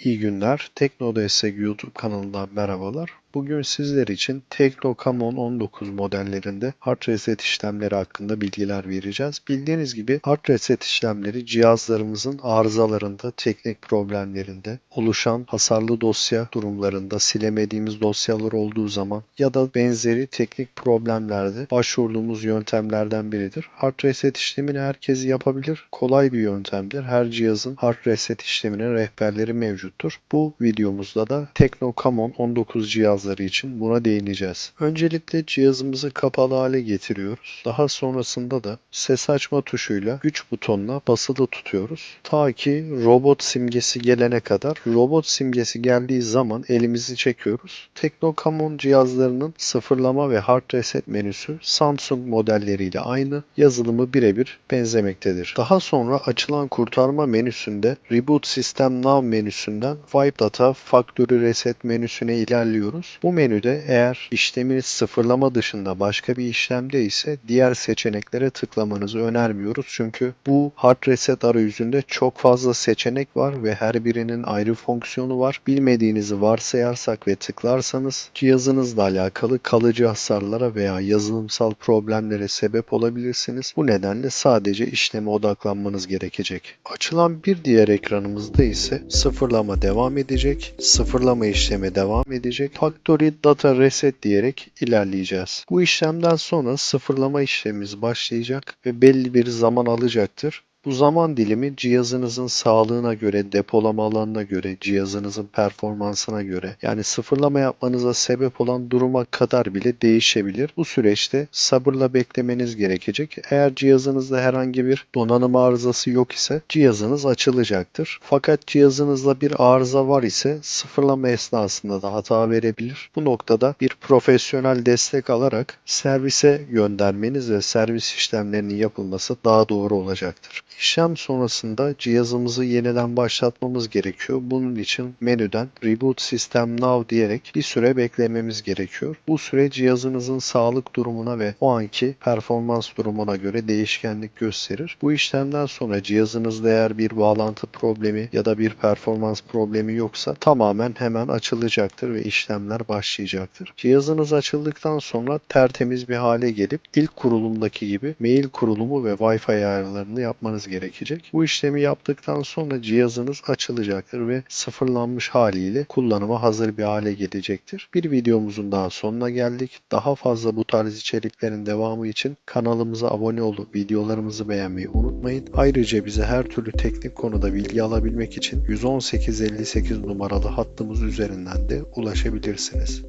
İyi günler. Tekno Destek YouTube kanalından merhabalar. Bugün sizler için Tekno Camon 19 modellerinde hard reset işlemleri hakkında bilgiler vereceğiz. Bildiğiniz gibi hard reset işlemleri cihazlarımızın arızalarında, teknik problemlerinde, oluşan hasarlı dosya durumlarında, silemediğimiz dosyalar olduğu zaman ya da benzeri teknik problemlerde başvurduğumuz yöntemlerden biridir. Hard reset işlemini herkes yapabilir. Kolay bir yöntemdir. Her cihazın hard reset işlemine rehberleri mevcuttur. Bu videomuzda da Tekno Camon 19 cihazları için buna değineceğiz. Öncelikle cihazımızı kapalı hale getiriyoruz. Daha sonrasında da ses açma tuşuyla güç butonuna basılı tutuyoruz. Ta ki robot simgesi gelene kadar. Robot simgesi geldiği zaman elimizi çekiyoruz. Tekno Camon cihazlarının sıfırlama ve hard reset menüsü Samsung modelleriyle aynı. Yazılımı birebir benzemektedir. Daha sonra açılan kurtarma menüsünde Reboot System Now menüsünden Wipe Data Factory Reset menüsüne ilerliyoruz. Bu menüde eğer işleminiz sıfırlama dışında başka bir işlemde ise diğer seçeneklere tıklamanızı önermiyoruz. Çünkü bu hard reset arayüzünde çok fazla seçenek var ve her birinin ayrı fonksiyonu var. Bilmediğinizi varsayarsak ve tıklarsanız cihazınızla alakalı kalıcı hasarlara veya yazılımsal problemlere sebep olabilirsiniz. Bu nedenle sadece işleme odaklanmanız gerekecek. Açılan bir diğer ekranımızda ise sıfırlama devam edecek. Sıfırlama işlemi devam edecek. Factory Data Reset diyerek ilerleyeceğiz. Bu işlemden sonra sıfırlama işlemimiz başlayacak ve belli bir zaman alacaktır. Bu zaman dilimi cihazınızın sağlığına göre, depolama alanına göre, cihazınızın performansına göre yani sıfırlama yapmanıza sebep olan duruma kadar bile değişebilir. Bu süreçte sabırla beklemeniz gerekecek. Eğer cihazınızda herhangi bir donanım arızası yok ise cihazınız açılacaktır. Fakat cihazınızda bir arıza var ise sıfırlama esnasında da hata verebilir. Bu noktada bir profesyonel destek alarak servise göndermeniz ve servis işlemlerinin yapılması daha doğru olacaktır. İşlem sonrasında cihazımızı yeniden başlatmamız gerekiyor. Bunun için menüden Reboot System Now diyerek bir süre beklememiz gerekiyor. Bu süre cihazınızın sağlık durumuna ve o anki performans durumuna göre değişkenlik gösterir. Bu işlemden sonra cihazınızda eğer bir bağlantı problemi ya da bir performans problemi yoksa tamamen hemen açılacaktır ve işlemler başlayacaktır. Cihazınız açıldıktan sonra tertemiz bir hale gelip ilk kurulumdaki gibi mail kurulumu ve Wi-Fi ayarlarını yapmanız gerekecek. Bu işlemi yaptıktan sonra cihazınız açılacaktır ve sıfırlanmış haliyle kullanıma hazır bir hale gelecektir. Bir videomuzun daha sonuna geldik. Daha fazla bu tarz içeriklerin devamı için kanalımıza abone olup videolarımızı beğenmeyi unutmayın. Ayrıca bize her türlü teknik konuda bilgi alabilmek için 11858 numaralı hattımız üzerinden de ulaşabilirsiniz.